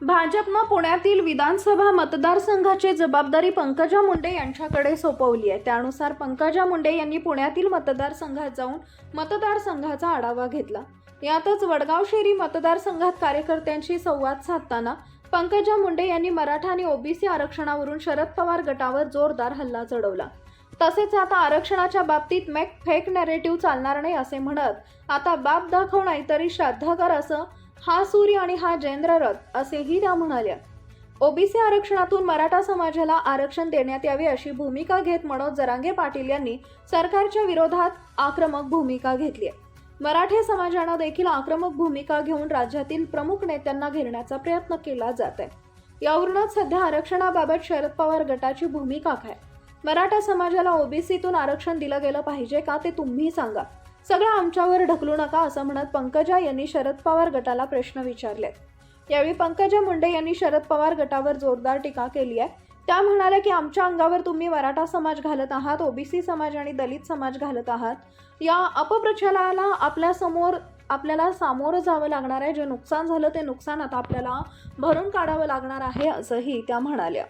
भाजपनं पुण्यातील विधानसभा मतदारसंघाची जबाबदारी पंकजा मुंडे यांच्याकडे सोपवली आहे. त्यानुसार पंकजा मुंडे यांनी पुण्यातील मतदारसंघात जाऊन मतदारसंघाचा आढावा घेतला. यातच वडगाव शेरी मतदारसंघात कार्यकर्त्यांशी संवाद साधताना पंकजा मुंडे यांनी मराठा आणि ओबीसी आरक्षणावरून शरद पवार गटावर जोरदार हल्ला चढवला. तसेच आता आरक्षणाच्या बाबतीत मेक फेक नॅरेटिव्ह चालणार नाही असे म्हणत आता बाप दाखव नाहीतरी श्राद्ध कर असं हा सूर्य आणि हा जयेंद्र रथ असेही त्या म्हणाल्या. ओबीसी आरक्षणातून मराठा समाजाला आरक्षण देण्यात यावे अशी भूमिका घेत मनोज जरांगे पाटील यांनी सरकारच्या विरोधात आक्रमक भूमिका घेतली आहे. मराठे समाजानं देखील आक्रमक भूमिका घेऊन राज्यातील प्रमुख नेत्यांना घेरण्याचा प्रयत्न केला जात आहे. यावरूनच सध्या आरक्षणाबाबत शरद पवार गटाची भूमिका काय? मराठा समाजाला ओबीसीतून आरक्षण दिलं गेलं पाहिजे का ते तुम्ही सांगा. सगळं आमच्यावर ढकलू नका असं म्हणत पंकजा यांनी शरद पवार गटाला प्रश्न विचारले यावेळी पंकजा मुंडे यांनी शरद पवार गटावर जोरदार टीका केली आहे. त्या म्हणाल्या की आमच्या अंगावर तुम्ही मराठा समाज घालत आहात ओबीसी समाज आणि दलित समाज घालत आहात. या अपप्रचाराला आपल्यासमोर आपल्याला सामोरं जावं लागणार आहे. जे नुकसान झालं ते नुकसान आता आपल्याला भरून काढावं लागणार आहे असंही त्या म्हणाल्या.